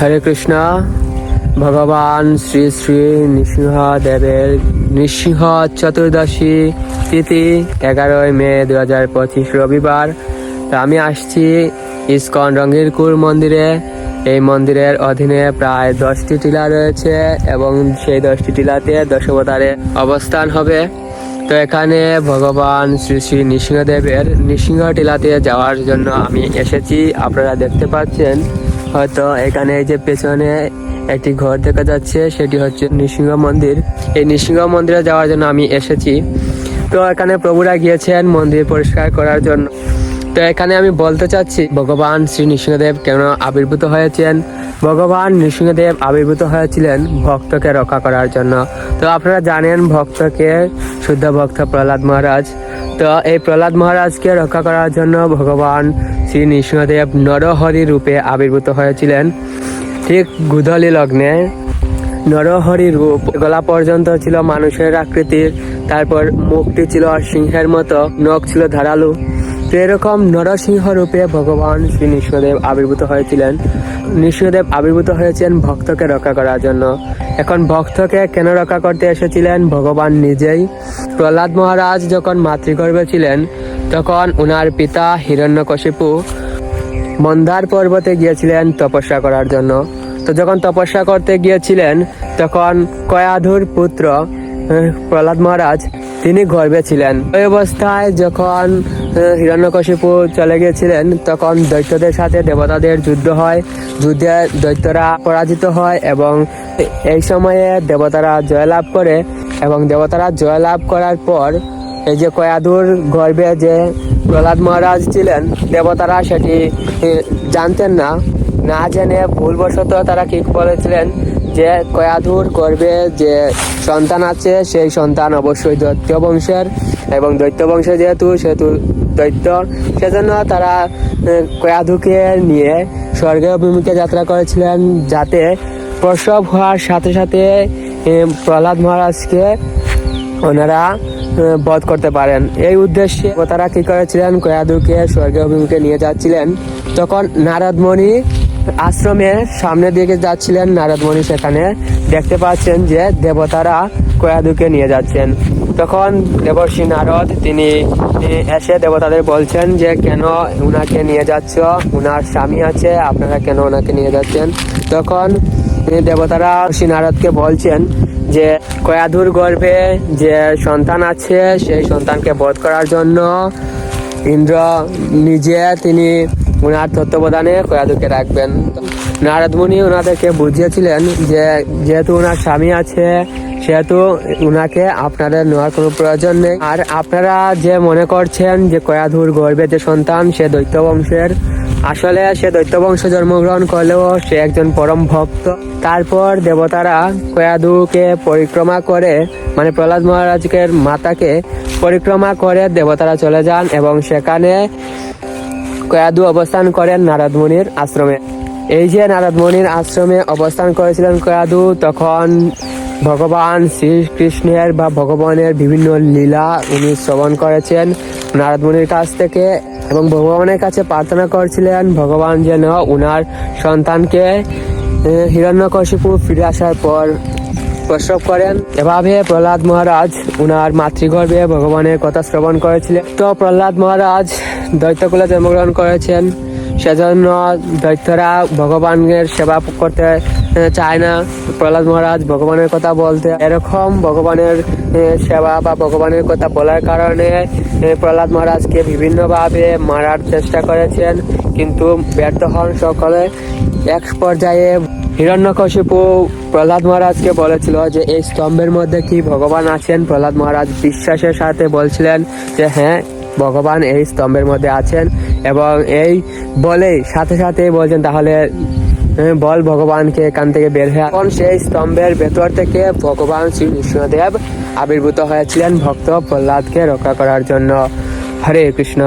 হরে কৃষ্ণ। ভগবান শ্রী শ্রী নৃসিংহ দেবের নৃসিংহ চতুর্দশী তিথি এগারোই মে দু হাজার পঁচিশ রবিবার। আমি আসছি ইস্কন রঙ্গিরকুর মন্দিরে। এই মন্দিরের অধীনে প্রায় দশটি টিলা রয়েছে এবং সেই দশটি টিলাতে দশবতারে অবস্থান হবে। তো এখানে ভগবান শ্রী শ্রী নৃসিংহদেবের নৃসিংহ টিলাতে যাওয়ার জন্য আমি এসেছি। আপনারা দেখতে পাচ্ছেন হয়তো এখানে এই যে পেছনে একটি ঘর দেখা যাচ্ছে, সেটি হচ্ছে নৃসিংহ মন্দির। এই নৃসিংহ মন্দিরে যাওয়ার জন্য আমি এসেছি। তো এখানে প্রভুরা গিয়েছেন মন্দির পরিষ্কার করার জন্য। তো এখানে আমি বলতে চাচ্ছি, ভগবান শ্রী নৃসিংহদেব কেন আবির্ভূত হয়েছেন? ভগবান নৃসিংহদেব আবির্ভূত হয়েছিলেন ভক্তকে রক্ষা করার জন্য। তো আপনারা জানেন ভক্তকে, শুদ্ধ ভক্ত প্রহ্লাদ মহারাজ। তো এই প্রহ্লাদ মহারাজকে রক্ষা করার জন্য ভগবান শ্রী নৃসিংহদেব নরহরি রূপে আবির্ভূত হয়েছিলেন। ঠিক গুধলি লগ্নে নরহরি রূপ গলা পর্যন্ত ছিল মানুষের আকৃতির, তারপর মুখটি ছিল সিংহের মতো, নখ ছিল ধারালু। এরকম নরসিংহ রূপে ভগবান শ্রী নৃসিংহদেব আবির্ভূত হয়েছিলেন। নৃসিংহদেব আবির্ভূত হয়েছেন ভক্তকে রক্ষা করার জন্য। এখন ভক্তকে কেন রক্ষা করতে এসেছিলেন? ভগবান নিজেই। প্রহ্লাদ মহারাজ যখন মাতৃগর্ভে ছিলেন, তখন উনার পিতা হিরণ্যকশিপু মন্দার পর্বতে গিয়েছিলেন তপস্যা করার জন্য। তো যখন তপস্যা করতে গিয়েছিলেন, তখন কয়াধুর পুত্র প্রহ্লাদ মহারাজ, তিনি গর্বে ছিলেন। ওই অবস্থায় যখন হিরণ্যকশিপু চলে গিয়েছিলেন, তখন দৈত্যদের সাথে দেবতাদের যুদ্ধ হয়। যুদ্ধে দৈত্যরা পরাজিত হয় এবং এই সময়ে দেবতারা জয়লাভ করে এবং দেবতারা জয়লাভ করার পর এই যে কয়াদুর গর্বে যে প্রহ্লাদ মহারাজ ছিলেন, দেবতারা সেটি জানতেন না। না জেনে ভুলবশত তারা কি বলেছিলেন যে কয়াধুর গর্বে যে সন্তান আছে, সেই সন্তান অবশ্যই দৈত্য বংশের এবং দৈত্য বংশে যেহেতু, সেহেতু দৈত্য, সেজন্য তারা কয়াধুকে নিয়ে স্বর্গে অভিমুখে যাত্রা করেছিলেন যাতে প্রসব হওয়ার সাথে সাথে প্রহ্লাদ মহারাজকে ওনারা বধ করতে পারেন। এই উদ্দেশ্যে তারা কি করেছিলেন? কয়াদুকে স্বর্গীয় অভিমুখে নিয়ে যাচ্ছিলেন। তখন নারদমণি আশ্রমে সামনের দিকে যাচ্ছিলেন। নারদমণি সেখানে দেখতে পাচ্ছেন যে দেবতারা কয়াদুকে নিয়ে যাচ্ছেন। তখন দেবর্ষি নারদ, তিনি এসে দেবতাদের বলছেন যে, কেন উনাকে নিয়ে যাচ্ছ? উনার স্বামী আছে, আপনারা কেন ওনাকে নিয়ে যাচ্ছেন? তখন দেবতারা ঋষি নারদকে বলছেন যে, কয়াধুর গর্ভে যে সন্তান আছে, সেই সন্তানকে বধ করার জন্য ইন্দ্র নিজে তিনি ওনার তত্ত্বাবধানে কয়াধুকে রাখবেন। নারদ মুনি ওনাদেরকে বুঝিয়েছিলেন যে, যেহেতু ওনার স্বামী আছে সেহেতু উনাকে আপনাদের নেওয়ার কোনো প্রয়োজন নেই। আর আপনারা যে মনে করছেন যে কয়াধুর গর্ভে যে সন্তান, সে দৈত্য বংশের আসলে সে দৈত্য বংশ জন্মগ্রহণ করলেও সে একজন পরম ভক্ত। তারপর দেবতারা কয়াদুকে পরিক্রমা করে মানে প্রহ্লাদ মহারাজকে মাতাকে পরিক্রমা করে দেবতারা চলে যান এবং সেখানে কয়াদু অবস্থান করেন নারদ আশ্রমে। এই যে নারদ আশ্রমে অবস্থান করেছিলেন কয়াদু তখন ভগবান শ্রীকৃষ্ণের বা ভগবানের বিভিন্ন লীলা উনি শ্রবণ করেছেন। নারদ মুনির কাছ থেকে এবং ভগবানের কাছে প্রার্থনা করছিলেন, ভগবান যেন উনার সন্তানকে হিরণ্যকশিপু ফিরে আসার পর প্রসব করেন। এভাবে প্রহ্লাদ মহারাজ উনার মাতৃগর্ভে ভগবানের কথা শ্রবণ করেছিলেন। তো প্রহ্লাদ মহারাজ দৈত্যকুলে জন্মগ্রহণ করেছেন। সেজন্য দৈত্যরা ভগবানের সেবা করতে চায় না প্রহ্লাদ মহারাজ ভগবানের কথা বলতে। এরকম ভগবানের সেবা বা ভগবানের কথা বলার কারণে প্রহ্লাদ মহারাজকে বিভিন্নভাবে মারার চেষ্টা করেছেন। কিন্তু ব্যর্থ হন সকলে। এক পর্যায়ে হিরণ্যকশিপু প্রহ্লাদ মহারাজকে বলেছিল যে, এই স্তম্ভের মধ্যে কি ভগবান আছেন? প্রহ্লাদ মহারাজ বিশ্বাসের সাথে বলছিলেন যে হ্যাঁ ভগবান এই স্তম্ভের মধ্যে আছেন। এবং এই বলেই সাথে সাথে বলছেন, তাহলে বল ভগবানকে এখান থেকে বের হয়ে এখন সেই স্তম্ভের ভেতর থেকে ভগবান শ্রী বিষ্ণুদেব আবির্ভূত হয়েছিলেন ভক্ত প্রহ্লাদকে রক্ষা করার জন্য। হরে কৃষ্ণ।